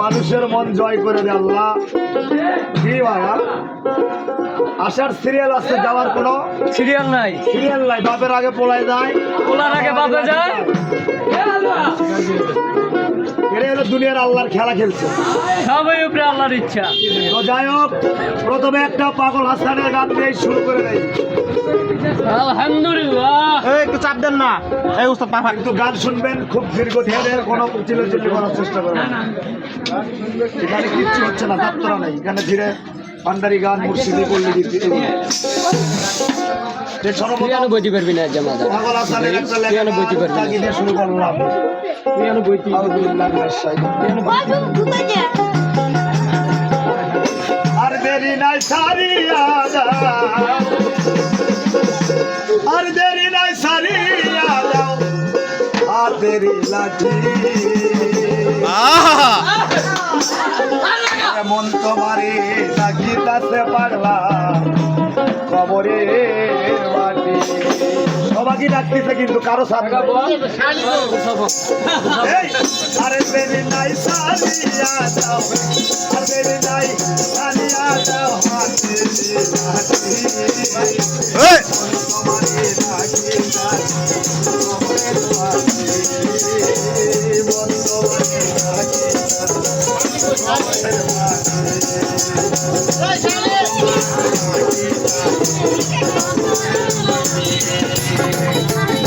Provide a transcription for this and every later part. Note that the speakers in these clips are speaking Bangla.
মানুষের মন জয় করে দে আল্লাহ। কি ভাইয়া আসার সিরিয়াল আছে যাওয়ার কোনো? সিরিয়াল নাই। সিরিয়াল নাই বাপের আগে পড়ায় যায়। ওলার আগে বাপে যায়? এরা হলো দুনিয়ার আল্লাহর খেলা খেলছে। সবই উপরে আল্লাহর ইচ্ছা। তো যাই হোক প্রথমে একটা পাগল হাসানের গান দিয়ে শুরু করে দেয় আলহামদুলিল্লাহ। একটু চাপ দেন না। এই উস্তাদ পাফা কিন্তু গান শুনবেন খুব দীর্ঘ ধীরে কোনো চিলে চিলে করার চেষ্টা করবেন না। এখানে কিচ্ছু হচ্ছে না যাত্রা নেই। এখানে ধীরে পান্ডারি গান মুর্শিদি পল্লী গীত বইতে পারবি না পিয়ানো বইতে পারবি শুরু করলাম। রাজিম। আর দেরি নাই সারিয়া দেরি লাঠি মন তোমারে লাগিতাছে পাগলা কবরে মাটি সবাইকে ডাকতেছে কিন্তু কারও সাথে আরে বেবি নাই সারিয়া যাও আর নাই সারিয়া যাও হাতে তোমারে ডাকি আরে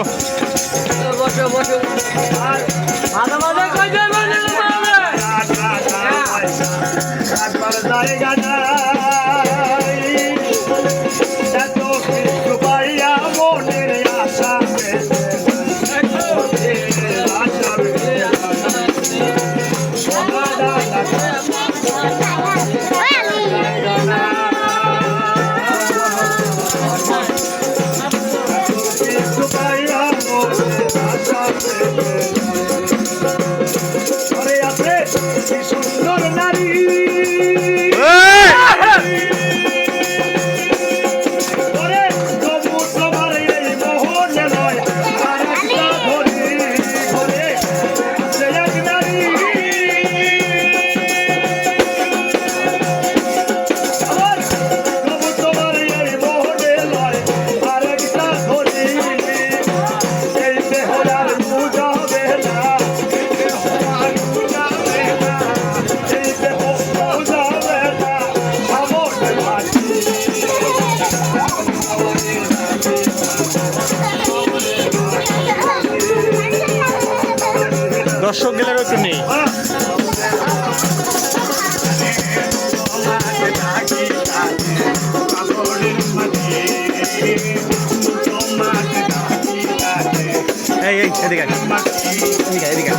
বসো বসো বসো আর মাঝে মাঝে কই যায় মাঝে দর্শক গেলে একটু নেই এই এই এদিকে এদিকে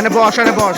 এখানে বস এখানে বস।